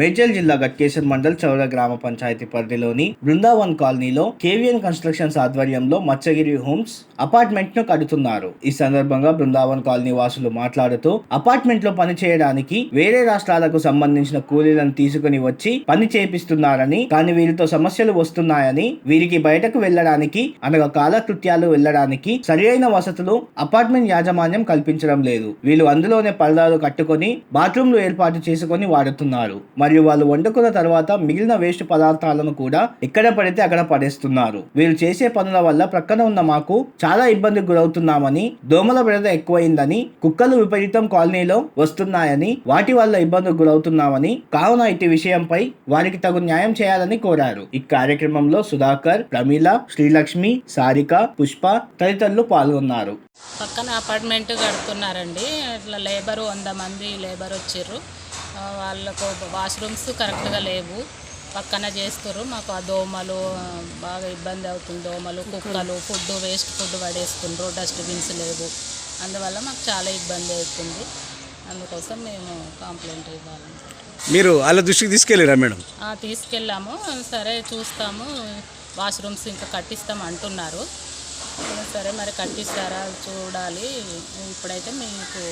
మేడ్చల్ జిల్లా గట్కేశ్వర్ మండల్ చౌర గ్రామ పంచాయతీ పరిధిలోని బృందావన్ కాలనీలో కేవీఎన్ కన్స్ట్రక్షన్స్ ఆధ్వర్యంలో మత్స్యగిరి హోమ్స్ అపార్ట్మెంట్ను కడుతున్నారు. ఈ సందర్భంగా బృందావన్ కాలనీ వాసులు మాట్లాడుతూ అపార్ట్మెంట్లో పని చేయడానికి వేరే రాష్ట్రాలకు సంబంధించిన కూలీలను తీసుకుని వచ్చి పని చేపిస్తున్నారని కానీ వీరితో సమస్యలు వస్తున్నాయని వీరికి బయటకు వెళ్ళడానికి అనగా కాలకృత్యాలు వెళ్ళడానికి సరియైన వసతులు అపార్ట్మెంట్ యాజమాన్యం కల్పించడం లేదు. వీళ్ళు అందులోనే పరదాలు కట్టుకొని బాత్రూమ్లు ఏర్పాటు చేసుకొని వాడుతున్నారు. మరియు వాళ్ళు వండుకున్న తర్వాత మిగిలిన వేస్ట్ పదార్థాలను కూడా ఎక్కడ పడితే అక్కడ పడేస్తున్నారు. వీళ్ళు చేసే పనుల వల్ల ప్రక్కన ఉన్న మాకు చాలా ఇబ్బందికి గురవుతున్నామని దోమల బెడద ఎక్కువైందని కుక్కలు విపరీతం కాలనీలో వస్తున్నాయని వాటి వల్ల ఇబ్బందికి గురవుతున్నామని కావున ఇటు విషయంపై వారికి తగు న్యాయం చేయాలని కోరారు. ఈ కార్యక్రమంలో సుధాకర్ ప్రమీల శ్రీలక్ష్మి సారిక పుష్ప తదితరులు పాల్గొన్నారు. పక్కన అపార్ట్మెంట్ కడుతున్నారండి. ఇట్లా లేబర్ వంద మంది లేబర్ వచ్చిర్రు. వాళ్ళకు వాష్రూమ్స్ కరెక్ట్గా లేవు. పక్కన చేస్తారు మాకు ఆ దోమలు బాగా ఇబ్బంది అవుతుంది. దోమలు కుక్కలు ఫుడ్ వేస్ట్ ఫుడ్ పడేస్తుండ్రు డస్ట్బిన్స్ లేవు. అందువల్ల మాకు చాలా ఇబ్బంది అవుతుంది. అందుకోసం మేము కంప్లైంట్ ఇవ్వాలనుకుంటున్నాం. మీరు వాళ్ళ దృష్టికి తీసుకెళ్ళారా మేడం? తీసుకెళ్ళాము. సరే చూస్తాము. వాష్రూమ్స్ ఇంకా కట్టిస్తాం అంటున్నారు. సరే మరి కట్టిస్తారా? చూడాలి. ఇప్పుడైతే మీకు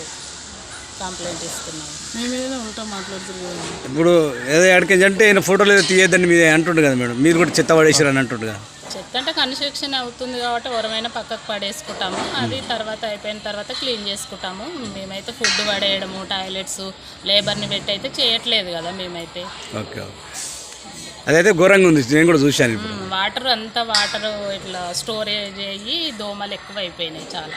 కంప్లైంట్ ఇస్తున్నాము మేమేదో ఉంటాం మాట్లాడుతున్నాం. ఇప్పుడు ఏదో ఎక్కడికి అంటే ఈయన ఫోటోలు ఏదో తీయద్దని మీరు అంటుండు కదా మేడం. మీరు కూడా చెత్త పడేసారు అని అంటుండు కదా. చెత్త అంటే కన్స్ట్రక్షన్ అవుతుంది కాబట్టి వరమైన పక్కకు పడేసుకుంటాము. అది తర్వాత అయిపోయిన తర్వాత క్లీన్ చేసుకుంటాము. మేమైతే ఫుడ్ పడేయడము టాయిలెట్స్ లేబర్ని పెట్టి అయితే చేయట్లేదు కదా మేమైతే. Okay okay. అదైతే ఘోరంగా ఉంది. నేను కూడా చూశాను ఇప్పుడు. వాటర్ అంతా వాటర్ ఇట్లా స్టోరేజ్ అయ్యి దోమలు ఎక్కువ అయిపోయినాయి చాలా.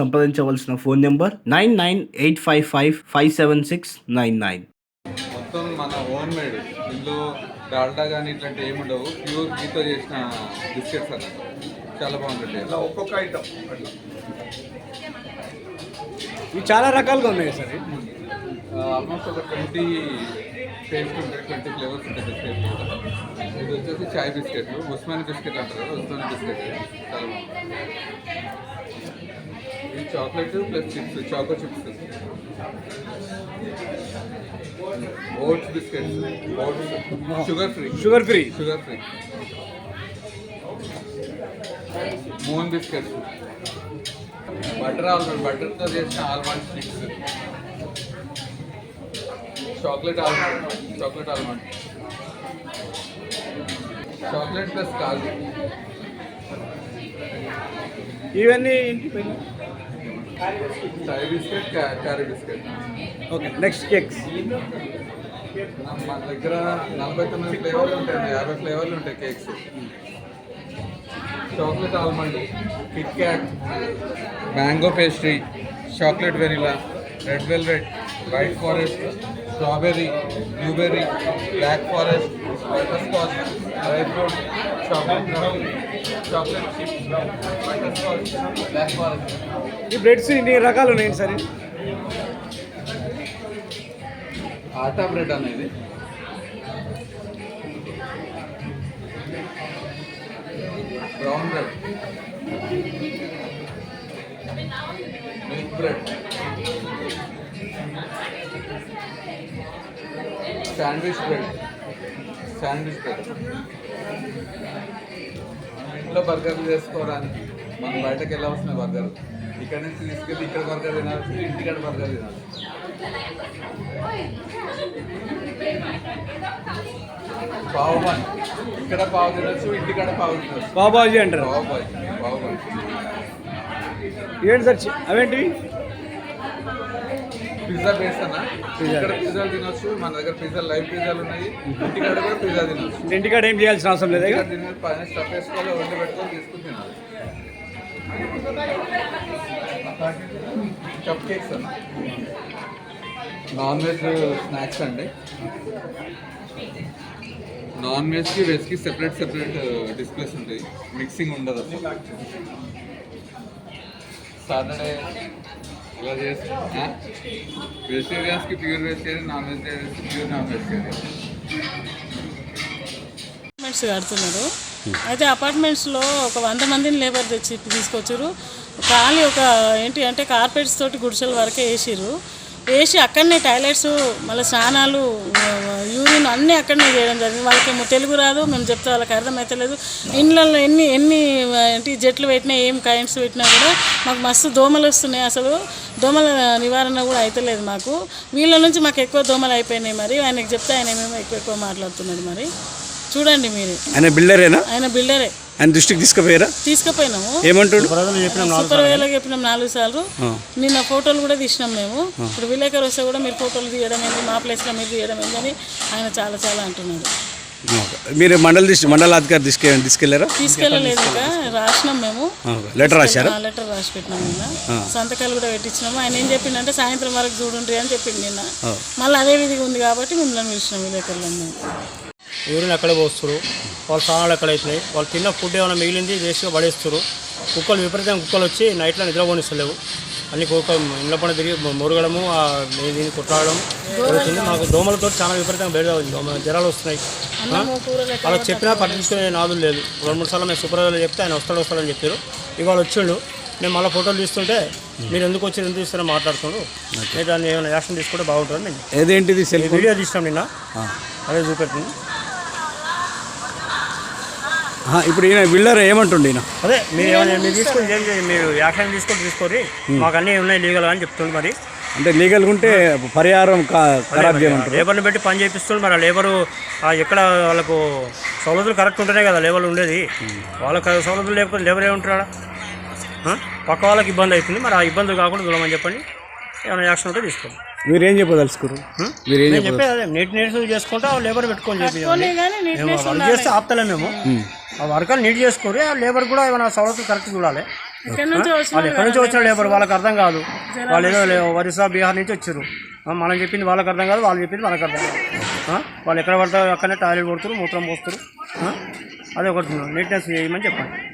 సంప్రదించవలసిన phone number nine nine eight five five five seven six nine nine. మొత్తం మన హోమ్ మేడ్. ఇందులో డాల్డా కానీ ఇట్లాంటి ఏమి ఉండవు ప్యూర్ గీతో చేసిన బిస్కెట్స్ అన్నమాట చాలా బాగుంటుంది. అలా ఒక్కొక్క ఐటమ్. ఇవి చాలా రకాలుగా ఉన్నాయి సార్. ఆల్మోస్ట్ ఒక ట్వంటీ టేస్ట్ ఉంటాయి. ట్వంటీ ఫ్లేవర్స్ ఉంటాయి బిస్కెట్ ఇది వచ్చేసి చాయ్ బిస్కెట్లు. ఉస్మాని బిస్కెట్ అంటారు కదా ఉస్మాని బిస్కెట్ చాలా బాగుంటుంది ఇది chocolate plus chips choco chips. Oats biscuits. Oats sugar free sugar free sugar free moon biscuits butter almond బటర్తో చేసిన almond sticks chocolate almond chocolate almond chocolate plus కాజు ఇవన్నీ చాయ్ బిస్కెట్ క్యా- క్యారీ బిస్కెట్ ఓకే నెక్స్ట్ కేక్స్ మన దగ్గర నలభై తొమ్మిది ఫ్లేవర్లు ఉంటాయి యాభై ఫ్లేవర్లు ఉంటాయి cakes chocolate almond Kit Kat mango pastry chocolate vanilla red velvet white forest strawberry blueberry black forest butter scotch dry fruit chocolate brownie chocolate butter scotch black forest ఈ బ్రెడ్స్ ఇన్ని రకాలు ఉన్నాయి సార్? ఆటా బ్రెడ్ అనేది. Brown bread milk bread sandwich bread sandwich bread ఇంట్లో బర్గర్లు చేసుకోవడానికి మనం బయటకు వెళ్ళవలసిన బర్గర్ ఇక్కడ నుంచి తీసుకెళ్ళి ఇక్కడ బర్గర్ తినాల్సి ఇంటికాడ బర్గర్ తినాలి. పావు ఇక్కడ పావు తినొచ్చు ఇంటికాడ పావు తినొచ్చు. బాబాజీ అంటారు. పావు పావు బాయ్. ఏంటి సార్ అవేంటివి? పిజ్జా బేస్ అన్న. ఇక్కడ పిజ్జాలు తినొచ్చు మన దగ్గర పిజ్జా లైవ్ పిజ్జాలు ఉన్నాయి. ఇంటికాడ కూడా పిజ్జా తినొచ్చు. ఇంటికాడ ఏం చేయాల్సిన అవసరం లేదా పైన స్టఫ్ వేసుకోవాలి వండి పెట్టుకొని తీసుకుని తినాలి. కప్ కేక్స్ అన్న. నాన్ వెజ్ స్నాక్స్ అండి. నాన్ వెజ్కి వెజ్కి సెపరేట్ సెపరేట్ డిస్ప్లేస్ ఉంటాయి. మిక్సింగ్ ఉండదు అసలు. సాటర్డే ఇలా చేసి వెజిటేరియన్స్కి ప్యూర్ వెజిటేరియన్ నాన్ వెజిటేరియన్స్కి ప్యూర్ నాన్ వెజిటేరియన్ అపార్ట్మెంట్స్ కడుతున్నారు అయితే అపార్ట్మెంట్స్లో ఒక వంద మందిని లేబర్ తెచ్చి తీసుకొచ్చారు. ఖాళీ ఒక ఏంటి అంటే కార్పెట్స్ తోటి గుడిసెల వరకే వేసిర్రు. వేసి అక్కడనే టాయిలెట్స్ మళ్ళీ స్నానాలు యూరిన్ అన్నీ అక్కడనే చేయడం జరిగింది. వాళ్ళకేమో తెలుగు రాదు మేము చెప్తే వాళ్ళకి అర్థమవుతలేదు ఇండ్లలో ఎన్ని ఎన్ని ఏంటి జట్లు పెట్టినా ఏం కరెంట్స్ పెట్టినా కూడా మాకు మస్తు దోమలు వస్తున్నాయి అసలు. దోమల నివారణ కూడా అవుతలేదు మాకు. వీళ్ళ నుంచి మాకు ఎక్కువ దోమలు అయిపోయినాయి మరి. ఆయనకి చెప్తే ఆయన ఏమేమో ఎక్కువ ఎక్కువ మాట్లాడుతున్నాడు మరి. చూడండి మీరు. ఆయన బిల్డరేనా? ఆయన బిల్డరే. ఆయన దృష్టికి తీసుకుపోయారా? తీసుకుపోయినాము. ఏమంటాడు? సూపర్ వేలకు చెప్పినాం నాలుగు సార్లు. నిన్న ఫోటోలు కూడా తీసినాం మేము. ఇప్పుడు విలేకరు వస్తే కూడా మీరు ఫోటోలు తీయడం ఏంది? మా ప్లేస్లో మీరు తీయడం ఏంది అని ఆయన చాలా చాలా అంటున్నాడు. మీరు మండల దృష్టి మండలాధికారి తీసుకె తీసుకెళ్ళారా తీసుకెళ్ళలేదు ఇంకా. రాసినాం మేము. లెటర్ రాశారా? ఆ లెటర్ రాసి పెట్టినాం నిన్న. సంతకాలు కూడా పెట్టించినాము. ఆయన ఏం చెప్పిండంటే సాయంత్రం వరకు చూడండి అని చెప్పిండు నిన్న. మళ్ళీ అదే విధిగా ఉంది కాబట్టి మిమ్మల్ని పిలిచినాం విలేకరులను యూరిన్ అక్కడ పోస్తారు వాళ్ళ స్నానాలు ఎక్కడ అవుతున్నాయి వాళ్ళు తిన్న ఫుడ్ ఏమైనా మిగిలింది వేస్ట్గా పడేస్తారు కుక్కలు విపరీతంగా కుక్కలు వచ్చి నైట్లో నిద్రపోనిస్తలేవు. అన్ని కుక్క ఇంట్లో పని తిరిగి మురగడము ఆ దీన్ని కుట్టాడడం జరుగుతుంది మాకు దోమలతో చాలా విపరీతంగా బయట దోమ జ్వరాలు వస్తున్నాయి? వాళ్ళకి చెప్పినా పట్టించుకునే నాదులు లేదు. రెండు మూడు సార్లు మేము సూపర్వైజర్ చెప్తే ఆయన వస్తాడు వస్తాడని చెప్పారు. ఇవాళ వచ్చిండు. నేను మళ్ళీ ఫోటోలు తీస్తుంటే మీరు ఎందుకు వచ్చి ఎందుకు తీస్తారో మాట్లాడుతున్నాడు నేను దాన్ని ఏమైనా యాక్షన్ తీసుకుంటే బాగుంటుంది నేను ఏదేంటిది సెల్ వీడియో తీసినాం నిన్న. అదే చూపెట్టింది ఇప్పుడు ఈయన బిల్డర్ ఏమంటుండే ఈయన? అదే మీరు ఏమైనా మీరు తీసుకొని ఏం చేయండి మీరు యాక్షన్ తీసుకొని తీసుకోరి మాకు అన్నీ ఉన్నాయి లీగల్ అని చెప్తుంది మరి. అంటే లీగల్గా ఉంటే పరిహారం ఖరాబ్ చేయమంటారు. లేబర్ని పెట్టి పని చేపిస్తుంది మరి ఆ లేబరు ఎక్కడ వాళ్ళకు సౌలతులు కరెక్ట్ ఉంటేనే కదా లేబర్లు ఉండేది. వాళ్ళకి సౌలతులు లేకపోతే లేబర్ ఏముంటాడా ఆ? పక్క వాళ్ళకి ఇబ్బంది అవుతుంది మరి ఆ ఇబ్బందులు కాకుండా చూడమని చెప్పండి. ఏమైనా యాక్షన్ ఉంటే తీసుకోండి. మీరేం చెప్పదలుచుకోరు మీరేం చెప్పేది అదే నీట్ నీట్స్ చేసుకుంటే ఆ లేబర్ పెట్టుకొని చెప్పి చేస్తే ఆపుతలేం మేము. ఆ వర్కర్ నీట్ చేసుకోరు ఆ లేబర్ కూడా ఏమైనా సౌలతులు కరెక్ట్ చూడాలి. వాళ్ళు ఎక్కడి నుంచి వచ్చిన లేబర్ వాళ్ళకి అర్థం కాదు. వాళ్ళు ఏదో లే- ఒరిస్సా బీహార్ నుంచి వచ్చారు. మనం చెప్పింది వాళ్ళకి అర్థం కాదు వాళ్ళు చెప్పింది మనకు అర్థం కాదు. ఆ, వాళ్ళు ఎక్కడ పడతారు అక్కడనే టాయిలెట్ కొడుతారు మూత్రం పోస్తారు. అదే ఒకటి నీట్నెస్ చేయమని చెప్పండి.